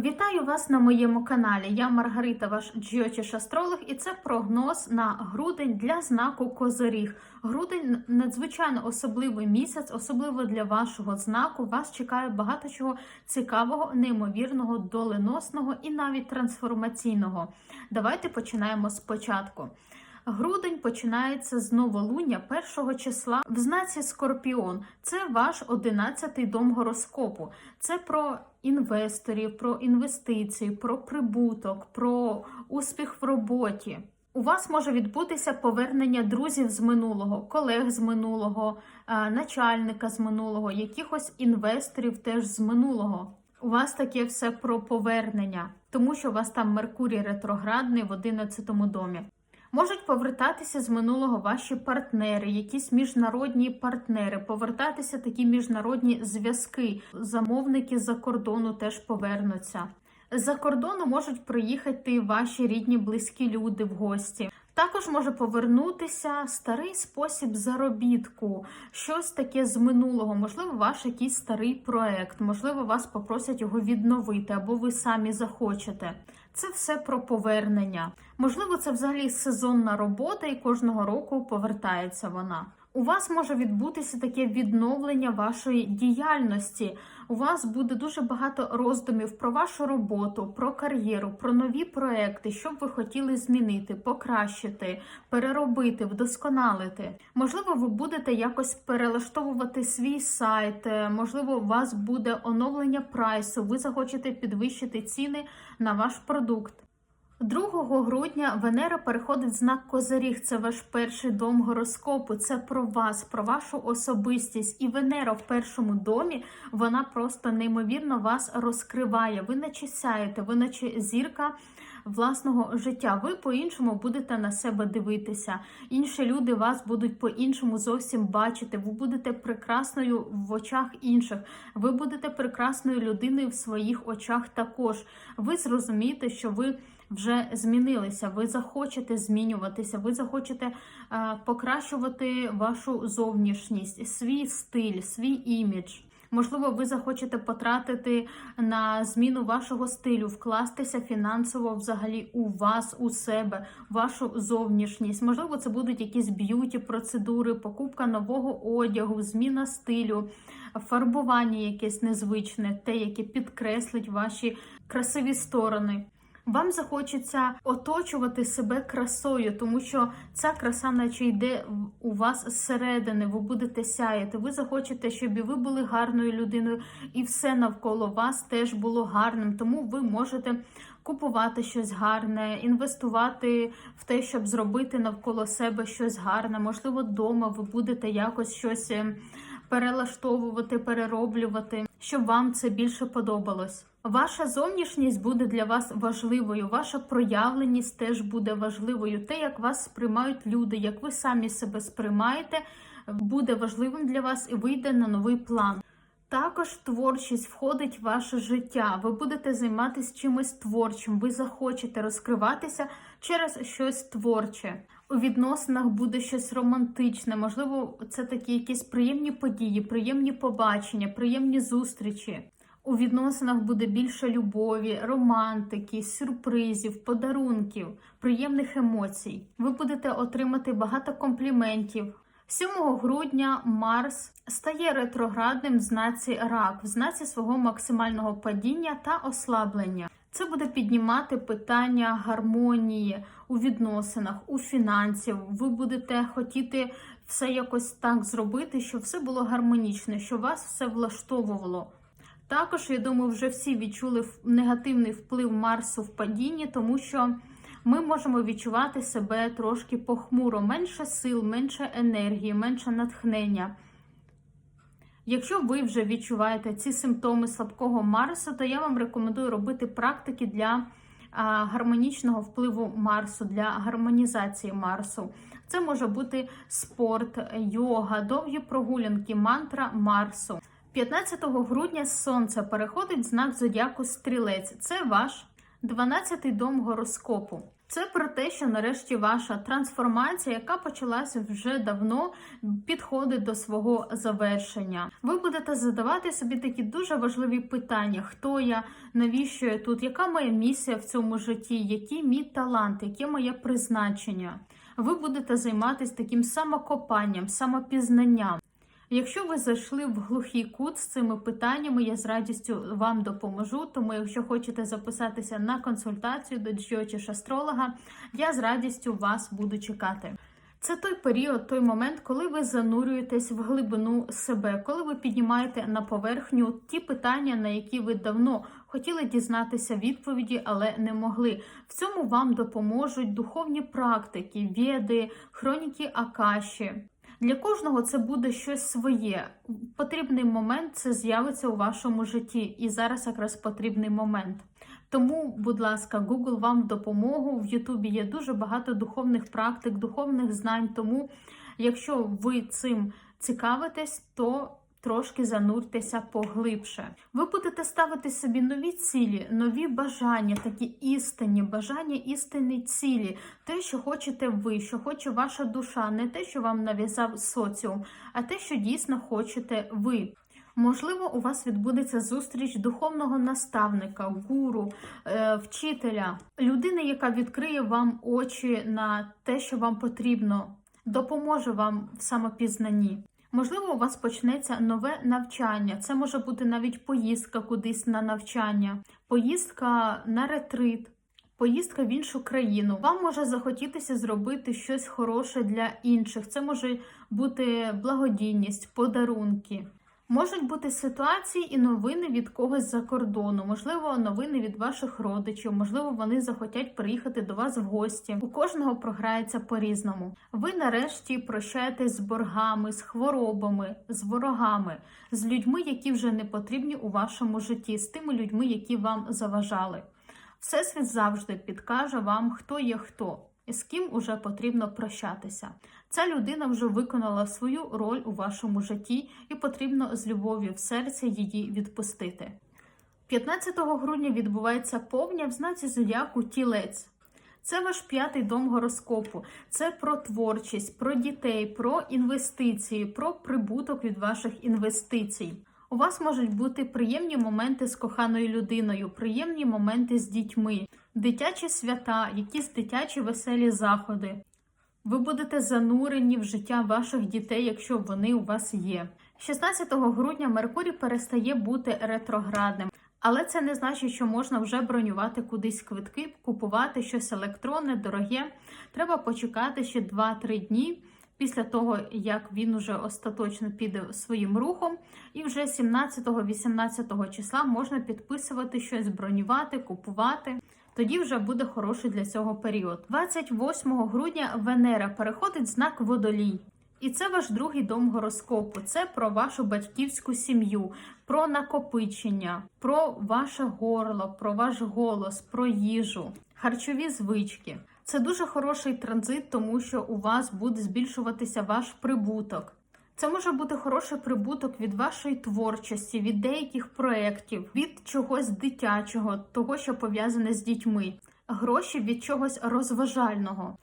Вітаю вас на моєму каналі. Я Маргарита, ваш джіотіш астролог, і це прогноз на грудень для знаку Козиріг. Грудень надзвичайно особливий місяць, особливо для вашого знаку. Вас чекає багато чого цікавого, неймовірного, доленосного і навіть трансформаційного. Давайте починаємо спочатку. Грудень починається з новолуння першого числа в знаці Скорпіон. Це ваш одинадцятий дом гороскопу. Це про інвесторів, про інвестиції, про прибуток, про успіх в роботі. У вас може відбутися повернення друзів з минулого, колег з минулого, е, начальника з минулого, якихось інвесторів теж з минулого. У вас таке все про повернення, тому що у вас там Меркурій ретроградний в 11 домі. Можуть повертатися з минулого ваші партнери, якісь міжнародні партнери, повертатися такі міжнародні зв'язки. Замовники за кордону теж повернуться. За кордону можуть приїхати ваші рідні близькі люди в гості. Також може повернутися старий спосіб заробітку, щось таке з минулого, можливо, ваш якийсь старий проект, можливо, вас попросять його відновити, або ви самі захочете. Це все про повернення. Можливо, це взагалі сезонна робота, і кожного року повертається вона. У вас може відбутися таке відновлення вашої діяльності. У вас буде дуже багато роздумів про вашу роботу, про кар'єру, про нові проекти, що б ви хотіли змінити, покращити, переробити, вдосконалити. Можливо, ви будете якось перелаштовувати свій сайт, е, можливо, у вас буде оновлення прайсу, ви захочете підвищити ціни на ваш продукт. 2 грудня Венера переходить в знак Козиріг. Це ваш перший дом гороскопу. Це про вас, про вашу особистість. І Венера в першому домі вона просто неймовірно вас розкриває. Ви наче сяєте, ви наче зірка. Власного життя, ви по-іншому будете на себе дивитися. Інші люди вас будуть по-іншому зовсім бачити. Ви будете прекрасною в очах інших. Ви будете прекрасною людиною в своїх очах також. Ви зрозумієте, що ви вже змінилися. Ви захочете змінюватися, ви захочете е, покращувати вашу зовнішність, свій стиль, свій імідж. Можливо, ви захочете потратити на зміну вашого стилю, вкластися фінансово взагалі у вас, у себе, вашу зовнішність. Можливо, це будуть якісь б'юті процедури, покупка нового одягу, зміна стилю, фарбування якесь незвичне, те, яке підкреслить ваші красиві сторони. Вам захочеться оточувати себе красою, тому що ця краса, наче йде у вас зсередини, ви будете сяяти. Ви захочете, щоб і ви були гарною людиною, і все навколо вас теж було гарним. Тому ви можете купувати щось гарне, інвестувати в те, щоб зробити навколо себе щось гарне. Можливо, вдома ви будете якось щось ем, перелаштовувати, перероблювати, щоб вам це більше подобалось. Ваша зовнішність буде для вас важливою, ваша проявленість теж буде важливою. Те, як вас сприймають люди, як ви самі себе сприймаєте, буде важливим для вас і вийде на новий план. Також творчість входить в ваше життя. Ви будете займатися чимось творчим, ви захочете розкриватися через щось творче. У відносинах буде щось романтичне, можливо, це такі якісь приємні події, приємні побачення, приємні зустрічі. У відносинах буде більше любові, романтики, сюрпризів, подарунків, приємних емоцій. Ви будете отримати багато компліментів. 7 грудня Марс стає ретроградним в знаці рак, в знаці свого максимального падіння та ослаблення. Це буде піднімати питання гармонії у відносинах, у фінансів. Ви будете хотіти все якось так зробити, щоб все було гармонічно, щоб вас все влаштовувало. Також, я думаю, вже всі відчули негативний вплив Марсу в падінні, тому що ми можемо відчувати себе трошки похмуро, менше сил, менше енергії, менше натхнення. Якщо ви вже відчуваєте ці симптоми слабкого Марсу, то я вам рекомендую робити практики для гармонічного впливу Марсу, для гармонізації Марсу. Це може бути спорт, йога, довгі прогулянки, мантра Марсу. 15 грудня сонце переходить знак зодіаку стрілець. Це ваш 12-й дом гороскопу. Це про те, що нарешті ваша трансформація, яка почалася вже давно, підходить до свого завершення. Ви будете задавати собі такі дуже важливі питання: хто я, навіщо я тут, яка моя місія в цьому житті, який мій талант, яке моє призначення. Ви будете займатися таким самокопанням, самопізнанням. Якщо ви зайшли в глухий кут з цими питаннями, я з радістю вам допоможу. Тому, якщо хочете записатися на консультацію до джіочіш астролога, я з радістю вас буду чекати. Це той період, той момент, коли ви занурюєтесь в глибину себе, коли ви піднімаєте на поверхню ті питання, на які ви давно хотіли дізнатися відповіді, але не могли. В цьому вам допоможуть духовні практики, веди, хроніки Акаші. Для кожного це буде щось своє. Потрібний момент це з'явиться у вашому житті, і зараз якраз потрібний момент. Тому, будь ласка, Google вам в допомогу. В Ютубі є дуже багато духовних практик, духовних знань. Тому, якщо ви цим цікавитесь, то трошки зануртеся поглибше. Ви будете ставити собі нові цілі, нові бажання, такі істинні, бажання істинні цілі, те, що хочете ви, що хоче ваша душа, не те, що вам нав'язав соціум, а те, що дійсно хочете ви. Можливо, у вас відбудеться зустріч духовного наставника, гуру, е, вчителя, людини, яка відкриє вам очі на те, що вам потрібно, допоможе вам в самопізнанні. Можливо, у вас почнеться нове навчання. Це може бути навіть поїздка кудись на навчання, поїздка на ретрит, поїздка в іншу країну. Вам може захотітися зробити щось хороше для інших. Це може бути благодійність, подарунки. Можуть бути ситуації і новини від когось за кордону, можливо, новини від ваших родичів, можливо, вони захотять приїхати до вас в гості. У кожного програється по-різному. Ви нарешті прощаєтесь з боргами, з хворобами, з ворогами, з людьми, які вже не потрібні у вашому житті, з тими людьми, які вам заважали. Всесвіт завжди підкаже вам, хто є хто. З ким уже потрібно прощатися. Ця людина вже виконала свою роль у вашому житті, і потрібно з любов'ю в серці її відпустити. 15 грудня відбувається повня в знаці зодіаку тілець. Це ваш п'ятий дом гороскопу. Це про творчість, про дітей, про інвестиції, про прибуток від ваших інвестицій. У вас можуть бути приємні моменти з коханою людиною, приємні моменти з дітьми, дитячі свята, якісь дитячі веселі заходи. Ви будете занурені в життя ваших дітей, якщо вони у вас є. 16 грудня Меркурій перестає бути ретроградним, але це не значить, що можна вже бронювати кудись квитки, купувати щось електронне, дороге. Треба почекати ще 2-3 дні після того, як він уже остаточно піде своїм рухом, і вже 17-18 числа можна підписувати щось, бронювати, купувати. Тоді вже буде хороший для цього період. 28 грудня Венера переходить знак водолій. І це ваш другий дом гороскопу. Це про вашу батьківську сім'ю, про накопичення, про ваше горло, про ваш голос, про їжу, харчові звички. Це дуже хороший транзит, тому що у вас буде збільшуватися ваш прибуток. Це може бути хороший прибуток від вашої творчості, від деяких проєктів, від чогось дитячого, того, що пов'язане з дітьми, гроші від чогось розважального.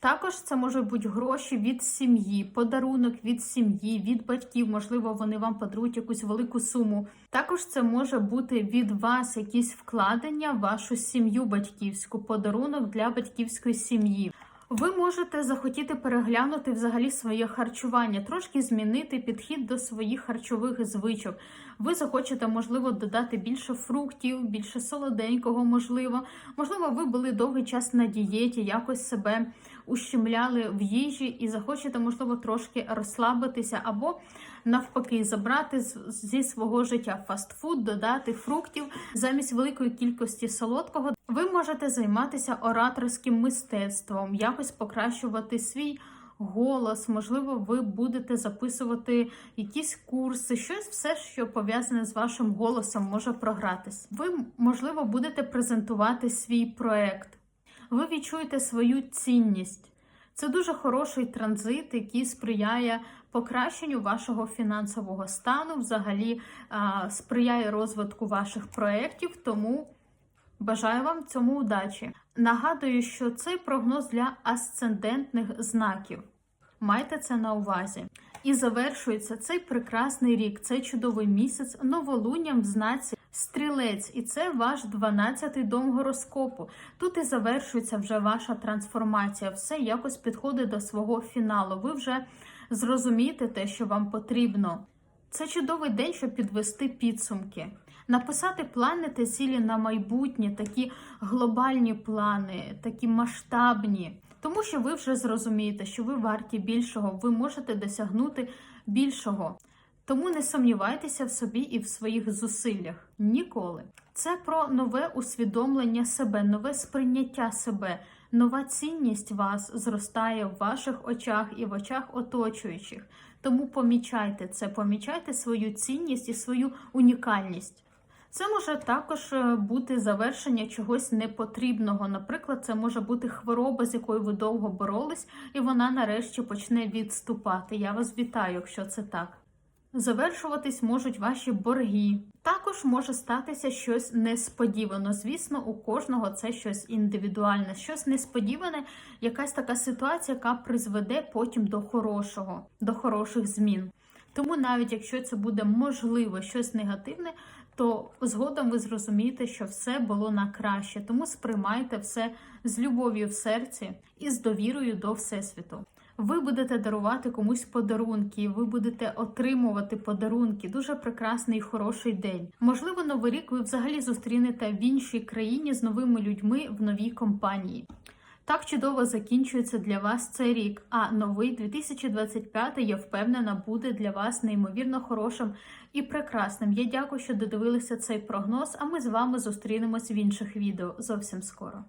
Також це можуть бути гроші від сім'ї, подарунок від сім'ї, від батьків, можливо, вони вам подарують якусь велику суму. Також це може бути від вас якісь вкладення в вашу сім'ю батьківську, подарунок для батьківської сім'ї. Ви можете захотіти переглянути взагалі своє харчування, трошки змінити підхід до своїх харчових звичок. Ви захочете, можливо, додати більше фруктів, більше солоденького, можливо. Можливо, ви були довгий час на дієті, якось себе ущемляли в їжі і захочете, можливо, трошки розслабитися, або навпаки, забрати зі свого життя фастфуд, додати фруктів замість великої кількості солодкого. Ви можете займатися ораторським мистецтвом, якось покращувати свій голос. Можливо, ви будете записувати якісь курси, щось все, що пов'язане з вашим голосом, може програтись. Ви, можливо, будете презентувати свій проект. Ви відчуєте свою цінність. Це дуже хороший транзит, який сприяє покращенню вашого фінансового стану, взагалі сприяє розвитку ваших проєктів, тому Бажаю вам цьому удачі. Нагадую, що цей прогноз для асцендентних знаків. Майте це на увазі. І завершується цей прекрасний рік, цей чудовий місяць новолунням в знаці стрілець, і це ваш 12-й дом гороскопу. Тут і завершується вже ваша трансформація. Все якось підходить до свого фіналу. Ви вже зрозумієте те, що вам потрібно. Це чудовий день, щоб підвести підсумки. Написати плани та цілі на майбутнє, такі глобальні плани, такі масштабні. Тому що ви вже зрозумієте, що ви варті більшого, ви можете досягнути більшого. Тому не сумнівайтеся в собі і в своїх зусиллях ніколи. Це про нове усвідомлення себе, нове сприйняття себе, нова цінність вас зростає в ваших очах і в очах оточуючих. Тому помічайте це, помічайте свою цінність і свою унікальність. Це може також е, бути завершення чогось непотрібного. Наприклад, це може бути хвороба, з якою ви довго боролись, і вона нарешті почне відступати. Я вас вітаю, якщо це так. Завершуватись можуть ваші борги. Також може статися щось несподівано. Звісно, у кожного це щось індивідуальне, щось несподіване, якась така ситуація, яка призведе потім до хорошого, до хороших змін. Тому навіть якщо це буде можливо щось негативне, то згодом ви зрозумієте, що все було на краще. Тому сприймайте все з любов'ю в серці і з довірою до Всесвіту. Ви будете дарувати комусь подарунки, ви будете отримувати подарунки. Дуже прекрасний і хороший день. Можливо, новий рік ви взагалі зустрінете в іншій країні з новими людьми в новій компанії. Так чудово закінчується для вас цей рік. А новий 2025, я впевнена, буде для вас неймовірно хорошим і прекрасним. Я дякую, що додивилися цей прогноз. А ми з вами зустрінемось в інших відео зовсім скоро.